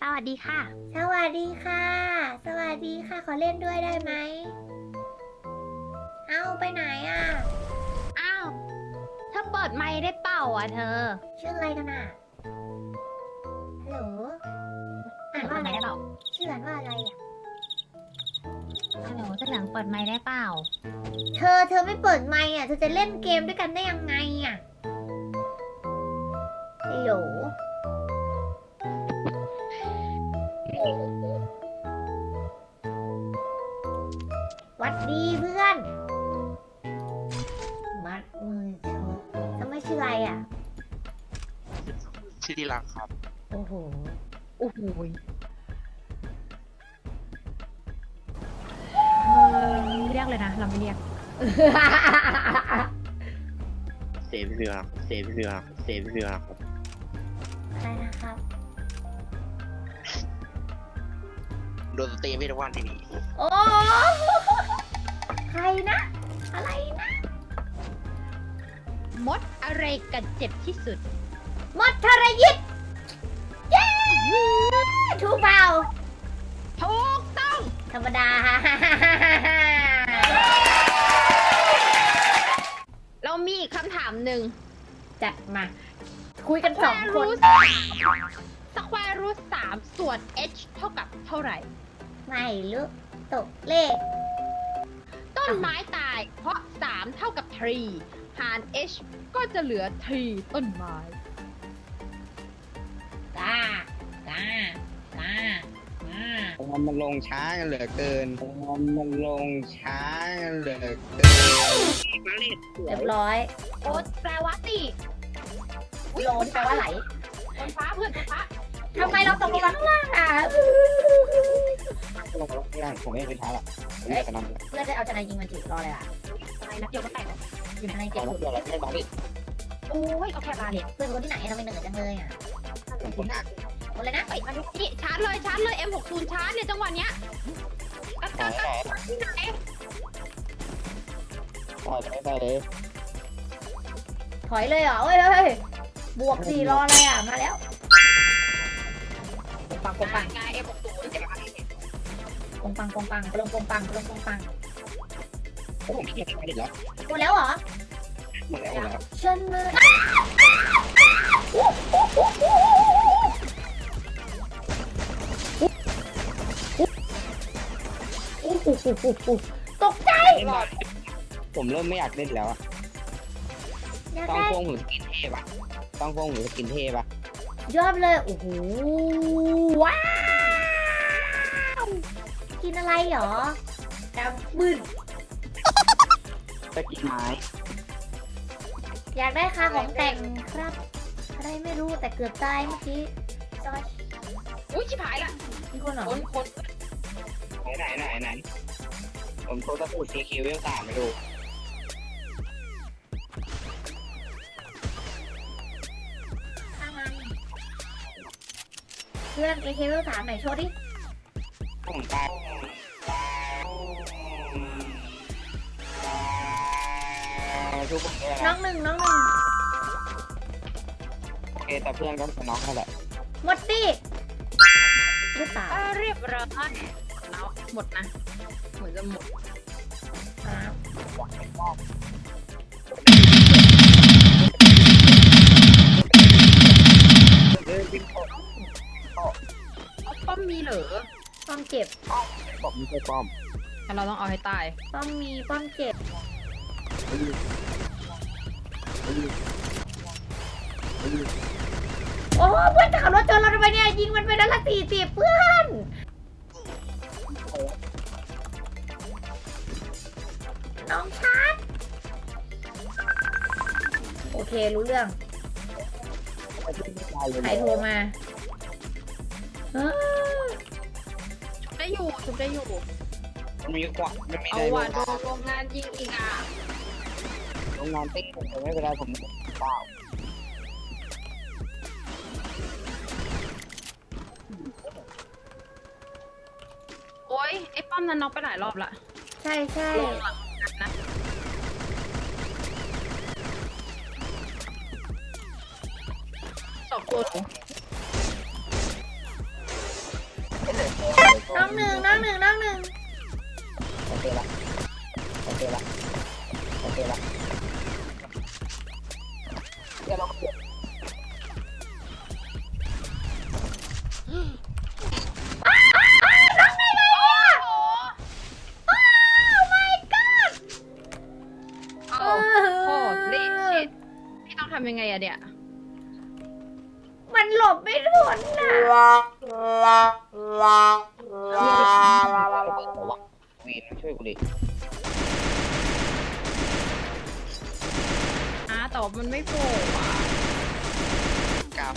สวัสดีค่ะ สวัสดีค่ะ สวัสดีค่ะ ขอเล่นด้วยได้ไหม เอาไปไหนอะ อ้าวเธอเปิดไมค์ได้เปล่าอะเธอชื่ออะไรกันอะฮัลโหลอ่านเปิว่าดอะไมไรค์ได้เปล่าชื่ออ่านว่าอะไรอะ ฮัลโหลเสื้อเหลืองเปิดไมค์ได้เปล่า เธอเธอไม่เปิดไมค์อะ เธอจะเล่นเกมด้วยกันได้ยังไงอะฮัลโหล ดดีเพื่อน มัดมือเธอทำไมชื่ออะไรอะ ชื่อที่รักครับโอ้โห โอ้โหเรียกเลยนะ เราไม่เรียกเซฟเรือเซฟเรือเซฟเรือครับอะไรนะครับ โดนสเตย์ไม่ได้วันที่นี่ โอ้ใค รนะ อะไรนะมดอะไรกันเจ็บที่สุด มดทรยิตเย้ถูกเปล่าถูกต้องธรรมดา เรามีอีกคำถามหนึ่งจัดมา คุยกันสองคนสแควร์รูทสามส่วน h เท่ากับเท่าไหร่ ไม่รู้ตกเลข ต้นไม้ตาย เพราะ 3 เท่ากับ3หาร h ก็จะเหลือ3ต้นไม้กากากากามันมันลงช้ากันเหลือเกิน มันมันลงช้ากันเหลือเกินเรียบร้อยโอ๊ตแปลว่าติโลนแปลว่าไหลบนฟ้าเพื่อนบนฟ้าทำไมเราตกลงมาข้างล่างอะลง ไม่ได้ผมไม่เคยช้าละผมไม่เคยนำเพื่อนจะเอาจะนายยิงมันจีรออะไรล่ะอะไรนะเดี๋ยวก็แตกแล้วอยู่ในเจ็เอาบแล้วสุดเดี๋ยวเราไม่ได้บอกดิโอ้ยเอาแค่บาเนี่ยเพื่อนคนที่ไหนทำไมเหนื่อยจังเลยอะผมคนอะหมดเลยนะเอ้ยมาดูนี่ชาร์จเลยชาร์จเลย M60 ชาร์จเนี่ยจังหวะเนี้ยกัดต่กัอดยกัดที่ไหนต่อยไปเลยถอยเลยเหรอเฮ้ยเฮ้ยบวกสี่รออะไรอะมาแล้วปงปังปงปังไง M60 ปงปังปงปังปลงปงปังปลงปงปังโอ้ผมไม่ไปดิแล้วหมดแล้วเหรอหมดแล้วหมดแล้วฉันมือตกใจผมเริ่มไม่อยากเล่นแล้วอะต้องได้พวงหูสกินเทพอะต้องพวงหูสกินเทพอะยอดเลย โอ้โห ว้า อะไรเหรอดำบึ้นสกินไม้อยากได้ค่าของแต่งครับ อะไรไม่รู้แต่เกือบตายเมื่อกี้ซอยอุ้ยชิบหายละมีคนเหรอคนคนไหนไหนไหนไหนผมโทรตะปูซีคิวเวลสามไปดูข้างมันเพื่อน AK เวลสามไหนโชว์ดิ ผมตายทุกคนเลยน้อนะงหนึ่งน้องหนึ่งโอเคแต่เพื่อนก็เป็นน้องเขาแหละหมดดิหรือเปล่าอ่าเรียบร้อยแล้วหมดนะเหมือนจะหมดอ้าวเฮ้ยพี่ป้อมเอาป้อมมีเหรอ ป้อมเจ็บ บอกไม่ใช่ป้อมแต่เราต้องเอาให้ตาย ป้อมมีป้อมเจ็บโอ้เพื่อนจะขับรถชนเราทำไมเนี่ยยิงมันไปนัดละสี่สิบเพื่อนน้องชาร์จโอเครู้เรื่องใครโทรมาเอ้อชุบ ได้อยู่ชุบได้อยู่ มันมีกว่ามันมีเอาในโรว่ะงโดงานนโรงงานยิงอีกอะโรงงานติ๊กผมไม่เป็นไรผมเปล่าโอ๊ยไอ้ป้อมนั้นน็อกไปหลายรอบละใช่ใช่ลงหลังนะสองตัว องหนึ่งน้องหนึ่งน้องหนึ่งโอเคละโอเคละโอเคละเดี๋ยวเรา วีนช่วยกูดิอ่าแต่ว่ามันไม่โผล่อะกราฟ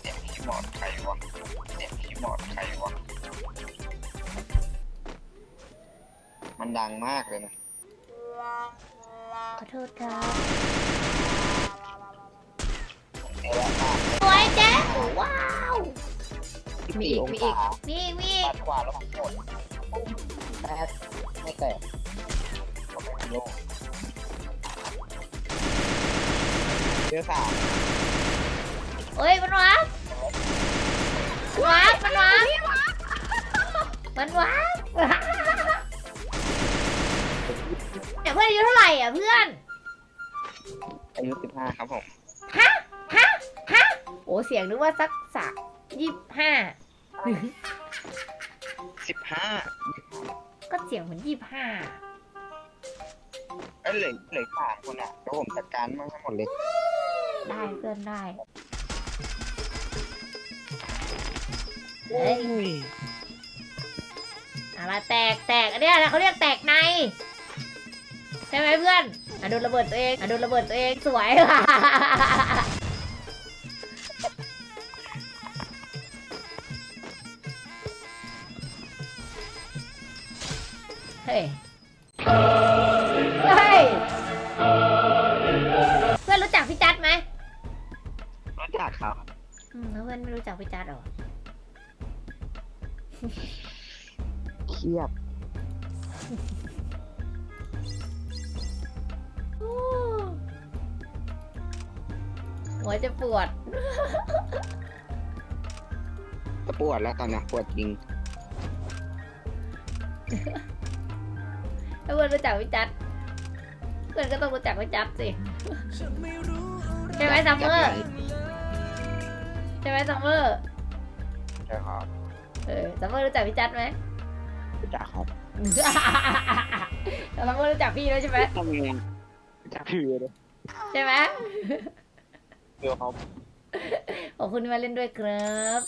เสียงคีย์บอร์ดใครวะเสียงคีย์บอร์ดใครวะมันดังมากเลยนะขอโทษครับเอละตาสวยเจ๊ว้าว มีอีก มีอีก มีอีก มีอีปักดขวาแล้วหมดแปดไม่แตกก็ไม่โลกเจอสามเฮ้ย มันวับวับมันวับมันวับเนี่ยเพื่อนอายุเท่าไหร่อะเพื่อน อายุสิบห้าครับผม ฮะ ฮะ ฮะ โอ้เสียงนึกว่าสักสักยี่ห้า สิบห้าก็เสียงเหมือนยี่ห้าเอ้ยเหลือเหลือสามคนอะเดี๋ยวผมจัดการมันให้หมดเลยได้เพื่อนได้เฮ้ยอะไรแตกแตกอันเนี้ยเขาเรียกแตกในใช่ไหมเพื่อนอะโดนระเบิดตัวเองอะโดนระเบิดตัวเองสวย เฮ้ย เฮ้ย เพื่อนรู้จักพี่จัดไหมรู้จักครับอืมแล้วเพื่อนไม่รู้จักพี่จัดเหรอเครียดหัวจะปวด จะปวดแล้วตอนนี้ปวดจริง ถ้าเพื่อนรู้จักพี่จัดเพื่อนก็ต้องรู้จักพี่จัดสิใช่ไหมซัมเมอร์ใช่ไหมซัมเมอร์ใช่ครับเออซัมเมอร์รู้จักพี่จัดไหมรู้จักครับแต่ซัมเมอร์รู้จักพี่แล้วใช่ไหมทำไงรู้จักพี่เลยใช่ไหมเดี๋ยวครับขอบคุณที่มาเล่นด้วยครับ